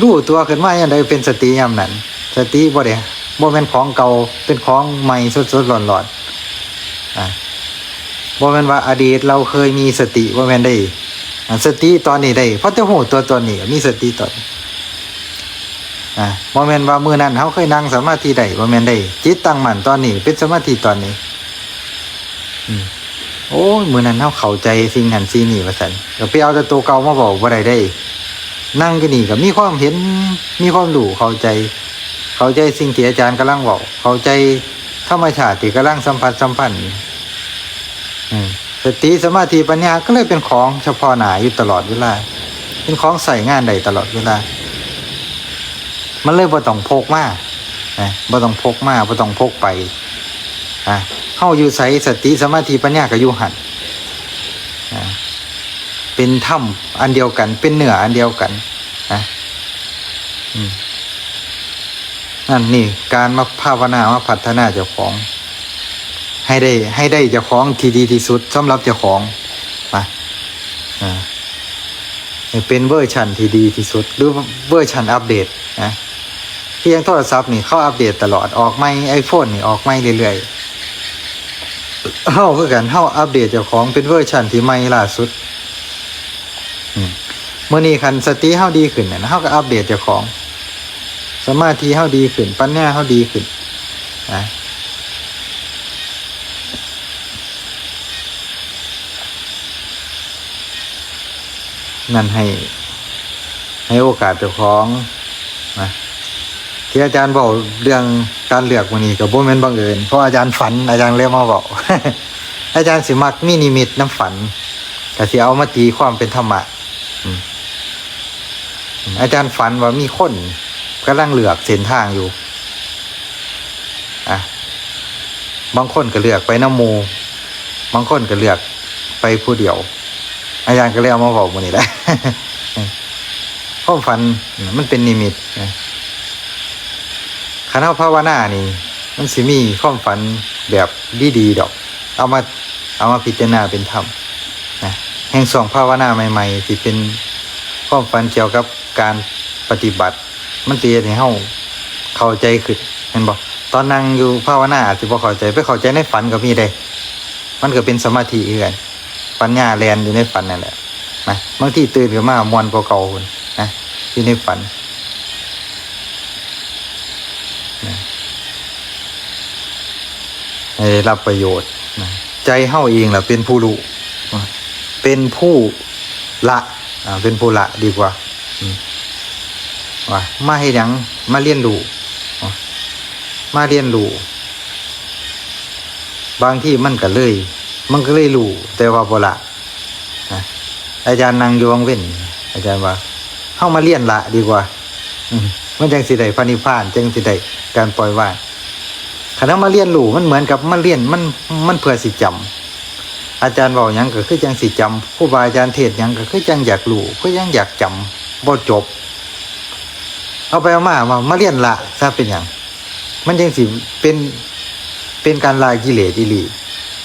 รู้ตัวขึ้นมาอย่างใดเป็นสติยามนั้น สติบ่ได้บ่แม่นของเก่าเป็นของใหม่สดๆร้อนๆอะบ่แม่นว่าอดีตเราเคยมีสติบ่แม่นได้อะสติตอนนี้ได้เพราะแต่หูตัวตนนี้มีสติตอนอะบ่แม่นว่ามือนั้นเฮาเคยนั่งสมาธิได้บ่แม่นได้ จิตตั้งมั่นตอนนี้ เป็นสมาธิตอนนี้ อืมโอ้ยมือนั้นเฮาเข้าใจสิ่งนั้นสิ่งนี้ว่าซั่นก็ไปเอาแต่ตัวเก่ามาบอกบ่ได้ได้ นั่งกันนี่ก็มีความเห็นมีความรู้เข้าใจ เข้าใจสิ่งที่อาจารย์กำลังบอกเข้าใจธรรมชาติที่กำลังสัมผัสสัมพันธ์อืมสติสมาธิปัญญาก็เลยเป็นของเฉพาะหนาอยู่ตลอดเวลา เป็นของใส่งานใดตลอดเวลา มันเลยบ่ต้องพกมานะบ่ต้องพกมาบ่ต้องพกไปอะเข้าอยู่ใส่สติสมาธิปัญญาก็อยู่หันอะ เป็นถ้ำอันเดียวกัน เป็นเหนืออันเดียวกันนะนั่นนี่การมาภาวนามาพัฒนาเจ้าของ ให้ได้ ให้ได้เจ้าของที่ดีที่สุดสำหรับเจ้าของมาอ่าเป็นเวอร์ชันที่ดีที่สุด หรือเวอร์ชันอัปเดตนะเพียงโทรศัพท์นี่เข้าอัปเดตตลอดออกไม่ไอโฟนนี่ออกไม่เรื่อยๆเข้าคือกันเข้าอัปเดตเจ้าของเป็นเวอร์ชันที่ใหม่ล่าสุด เมื่อนี้คันสติเฮาดีขึ้นเนี่ยเฮาก็อัปเดตเจ้าของ สมาธิเฮาดีขึ้น ปัญญาเฮาดีขึ้นนะนั่นให้ ให้โอกาสเจ้าของนะที่อาจารย์บอกเรื่องการเลือกวันนี้กับโบแมนบังเอิญเพราะอาจารย์ฝันอาจารย์เรียกมาบอกอาจารย์สิมักมีนิมิตน้ำฝันแต่สิเอามาตีความเป็นธรรมะ อาจารย์ฝันว่ามีคนกำลังเลือกเส้นทางอยู่ อะ บางคนก็เลือกไปน้ำมู บางคนก็เลือกไปผู้เดียว อาจารย์ก็เลยเอามาบอกมันนี่แหละความฝันมันเป็นนิมิตคณะภาวนานี่ มันสิมีความฝันแบบดีๆดอก เอามาเอามาพิจารณาเป็นธรรม แห่งสองภาวนาใหม่ ๆ ที่เป็นความฝันเกี่ยวกับการปฏิบัติ มันตีให้เฮาเข้าใจขึ้นเห็นบ่ตอนนั่งอยู่ภาวนาอาจจะบ่เข้าใจไปเข้าใจในฝันก็มีได้ มันก็เป็นสมาธิคือกันปัญญาแลนอยู่ในฝันนั่นแหละนะบางที่ตื่นขึ้นมามวนกว่าเก่าพุ่นนะอยู่ในฝันนะให้ได้รับประโยชน์นะใจเฮาเองล่ะเป็นผู้รู้ เป็นผู้ละเป็นผู้ละดีกว่าว่ามาให้ยังมาเรียนรู้มาเรียนรู้บางที่มันก็เลย มันก็เลยรู้แต่ว่าบ่ละอาจารย์นั่งยวงเว้น อาจารย์ว่าเข้ามาเรียนละดีกว่าอมันจังสิได้พระนิพานจังสิได้การปล่อยวางคณะมาเรียนรู้มันเหมือนกับมาเรียนมันมันเพื่อสิจำ อาจารย์บอกยังก็คือจังสิจำผู้บาอาจารย์เทศยังก็คือจังอยากรู้คือยังอยากจำบ่จบ เอาไปเอามามามาเรียนละซะเป็นหยังมันจังสิเป็นเป็นการลายกิเลสอีหลี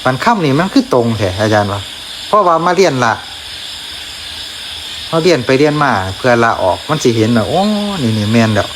มันค่ำนี่มันคือตรงแท้อาจารย์ว่าเพราะว่ามาเรียนละเขาเรียนไปเรียนมาเพื่อละออกมันสิเห็นว่าโอ้นี่นี่แม่นแล้ว